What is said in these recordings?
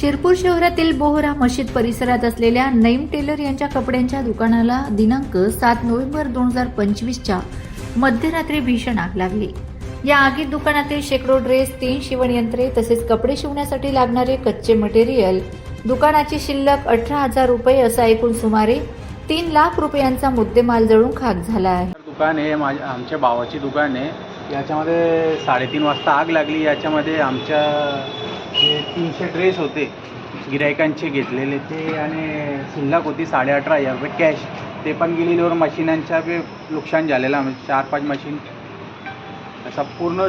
शिरपूर शहरातील बोहरा मशीद परिसरात असलेल्या नईम टेलर यांच्या कपड्यांच्या दुकानाला दिनांक सात नोव्हेंबर दोन हजार पंचवीसच्या मध्यरात्री भीषण आग लागली. या आगीत दुकानातील शेकडो ड्रेस तीन शिवणयंत्रे तसेच कपडे शिवण्यासाठी लागणारे कच्चे मटेरियल दुकानाची शिल्लक अठरा हजार रुपये असा एकूण सुमारे तीन लाख रुपयांचा मुद्देमाल जळून खाक झाला आहे. दुकान आहे माझ्या आमच्या भावाची दुकान आहे. याच्यामध्ये साडेतीन वाजता आग लागली. याच्यामध्ये आमच्या जे तीनशे ड्रेस होते गिरायकांचे घेतलेले ते आणि शिल्लक होती साडे अठरा हजार रुपये कॅश ते पण गेलेल्यावर मशीनांच्या बी नुकसान झालेलं आहे. म्हणजे चार पाच मशीन. असा पूर्ण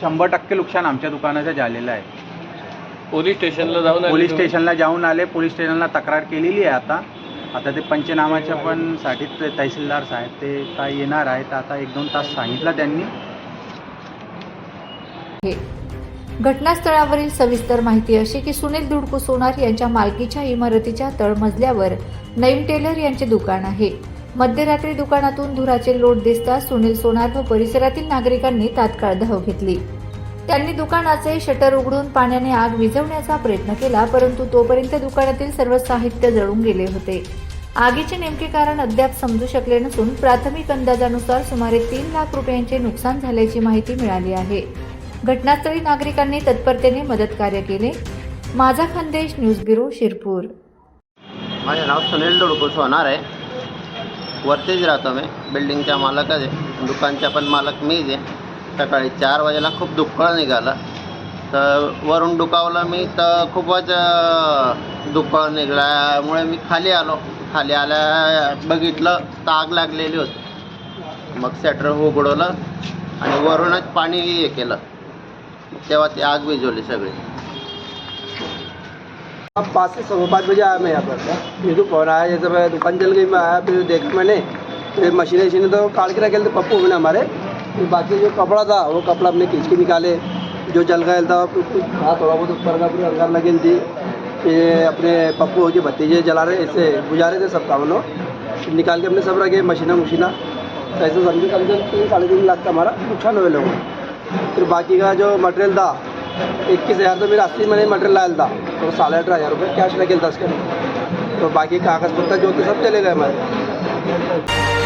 शंभर टक्के नुकसान आमच्या दुकानाचं झालेलं आहे. पोलीस स्टेशनला जाऊन आले पोलीस तुम्ही? स्टेशनला जाऊन आले. पोलीस स्टेशनला तक्रार केलेली आहे आता. आता ते पंचनामाच्या पण साठी ते तहसीलदार साहेब ते काय येणार आहेत आता एक दोन तास सांगितलं त्यांनी. घटनास्थळावरील सविस्तर माहिती अशी की सुनील धुडकू सोनार यांच्या मालकीच्या इमारतीच्या तळमजल्यावर नईम टेलर यांचे दुकान आहे. मध्यरात्री दुकानातून धुराचे लोट दिसताच सुनील सोनार व परिसरातील नागरिकांनी तात्काळ धाव घेतली. त्यांनी दुकानाचे शटर उघडून पाण्याने आग विझवण्याचा प्रयत्न केला परंतु तोपर्यंत दुकानातील सर्व साहित्य जळून गेले होते. आगीचे नेमके कारण अद्याप समजू शकले नसून प्राथमिक अंदाजानुसार सुमारे तीन लाख रुपयांचे नुकसान झाल्याची माहिती मिळाली आहे. घटनास्थळी नागरिकांनी तत्परतेने मदत कार्य केले. माझा खानदेश न्यूज ब्युरो शिरपूर. माझे नाव सुनील डोडको सोनार आहे. वरतीच राहतो मी. बिल्डिंगच्या मालकच आहे. दुकानच्या पण मालक मीच आहे. सकाळी चार वाजेला खूप दुःखळ निघालं. तर वरून दुखावलं मी तर खूपच दुःखळ निघाल्यामुळे मी खाली आलो. खाली आल्या बघितलं तर आग लागलेली होती. मग शटर उघडवलं आणि वरूनच पाणी हे केलं. तेव्हा ती आग विझवली सगळी अब पाँच से सवा पाँच बजे आया मैं यहाँ पर फिर तो फ़ोन आया जैसे मैं दुकान चल गई, मैं आया, फिर देखा मैंने। फिर मशीनें वशीनें तो काट के रखे थे, पप्पू ने हमारे। फिर बाकी जो कपड़ा था, वो कपड़ा अपने खींच के निकाले। जो जल गया था कुछ कुछ थोड़ा बहुत ऊपर का पूरी अंगार लगी थी। फिर अपने पप्पू हो के भतीजे जला रहे, ऐसे बुझा रहे थे सब काम लोग। निकाल के अपने सब रखे मशीना मशीना तो ऐसे समझे, कम से कम तीन साढ़े तीन लाख का हमारा नुकसान हुए लोगों। फिर बाकी का जो मटेरियल था, इक्कीस हज़ार तो मेरा अस्सी मैंने मटेरियल लाया था। तो साढ़े अठारह हज़ार रुपये कैश लगे था उसके। तो बाकी कागज़ पत्तर जो थे सब चले गए हमारे।